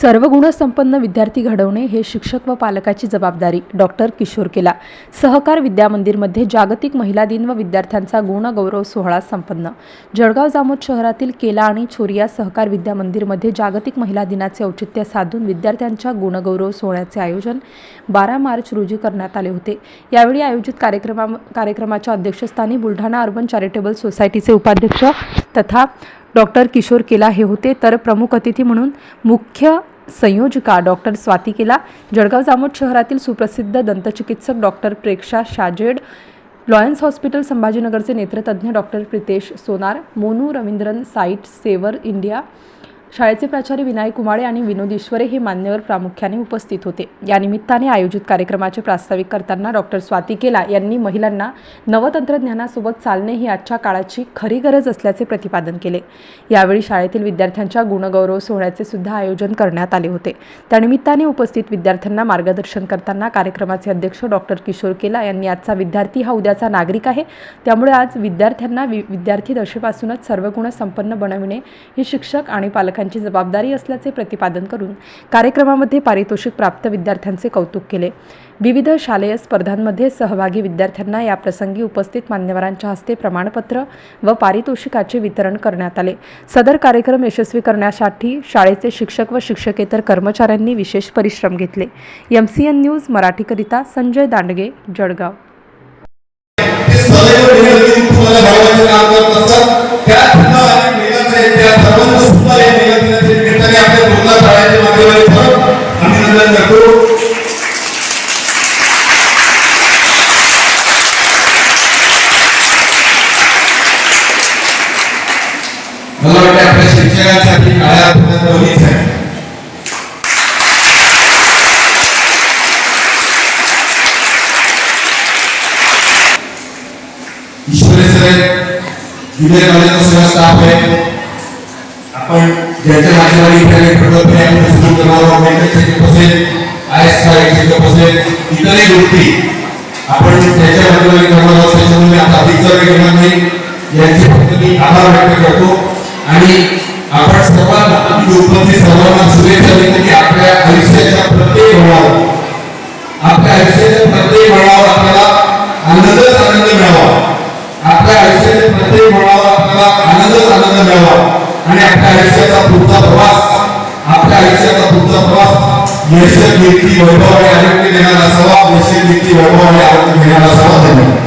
सर्व गुणसंपन्न विद्यार्थी घडवणे हे शिक्षक व पालकाची जबाबदारी डॉक्टर किशोर केला. सहकार विद्या मंदिरमध्ये जागतिक महिला दिन व विद्यार्थ्यांचा गुणगौरव सोहळा संपन्न. जळगाव जामोद शहरातील केला आणि छोरिया सहकार विद्या मंदिरमध्ये जागतिक महिला दिनाचे औचित्य साधून विद्यार्थ्यांच्या गुणगौरव सोहळ्याचे आयोजन बारा मार्च रोजी करण्यात आले होते. यावेळी आयोजित कार्यक्रमा कार्यक्रमाच्या अध्यक्षस्थानी बुलढाणा अर्बन चॅरिटेबल सोसायटीचे उपाध्यक्ष तथा डॉक्टर किशोर केला हे होते. तर प्रमुख अतिथी म्हणून मुख्य संयोजिका डॉक्टर स्वाती केला. जळगाव जामोद शहरातील सुप्रसिद्ध दंतचिकित्सक डॉक्टर प्रेक्षा शाजेड लॉयन्स हॉस्पिटल संभाजीनगरचे नेत्रतज्ञ doctor Pritesh Sonar Monu Ravindran Sightsavers India शाळेचे प्राचार्य विनायक कुमाळे आणि विनोद ईश्वरे हे मान्यवर प्रामुख्याने उपस्थित होते. या निमित्ताने आयोजित कार्यक्रमाचे प्रास्ताविक करताना डॉक्टर स्वाती केला यांनी महिलांना नवतंत्रज्ञानासोबत चालणे ही आजच्या काळाची खरी गरज असल्याचे प्रतिपादन केले. यावेळी शाळेतील विद्यार्थ्यांच्या गुणगौरव सोहळ्याचे सुद्धा आयोजन करण्यात आले होते. त्यानिमित्ताने उपस्थित विद्यार्थ्यांना मार्गदर्शन करताना कार्यक्रमाचे अध्यक्ष डॉक्टर किशोर केला यांनी आजचा विद्यार्थी हा उद्याचा नागरिक आहे. त्यामुळे आज विद्यार्थ्यांना वि विद्यार्थी दशेपासूनच सर्व गुण संपन्न बनविणे ही शिक्षक आणि पालक पालकांची जबाबदारी असल्याचे प्रतिपादन करून कार्यक्रमामध्ये पारितोषिक प्राप्त विद्यार्थ्यांचे कौतुक केले. विविध शालेय स्पर्धांमध्ये सहभागी विद्यार्थ्यांना या प्रसंगी उपस्थित मान्यवरांच्या हस्ते प्रमाणपत्र व पारितोषिकाचे वितरण करण्यात आले. सदर कार्यक्रम यशस्वी करण्यासाठी शाळेचे शिक्षक व शिक्षकेतर कर्मचाऱ्यांनी विशेष परिश्रम घेतले. एम सी एन न्यूज मराठीकरिता संजय दांडगे जळगाव. मला वाटतं आपल्या शिक्षकांसाठी काळ्या हातानं दोन्हीच आहे ईश्वरे सर ज्युनियर कॉलेजचा सगळा स्टाफ आहे. आपण ज्यांच्या माध्यमाने इथे प्रकल्प आहे आपण सुरू करणार आहोत मेडिकल चेकअप आय एस इतरही गोष्टी आपण ज्यांच्या करणार आहोत त्याच्यामुळे आता घेणार नाही. यांचे फक्त मी आभार व्यक्त करतो. आणि आपण सर्वांना इथे उपस्थित सर्वांना शुभेच्छा देतो की आपल्या आयुष्याच्या प्रत्येक पडावावर आपल्या आयुष्याच्या प्रत्येक पडावावर आपल्याला आनंदच आनंद मिळावा. आपल्या आयुष्याच्या प्रत्येक पडावावर आपल्याला आनंदच आनंद मिळावा. आणि आपल्या आयुष्याचा पुढचा प्रवास आपल्या आयुष्याचा पुढचा प्रवास यश व्यक्ती वैभव आणि आरोग्य देणारा असावा यश व्यक्ती वैभव आणि आरोग्य देणारा असावा. धन्यवाद.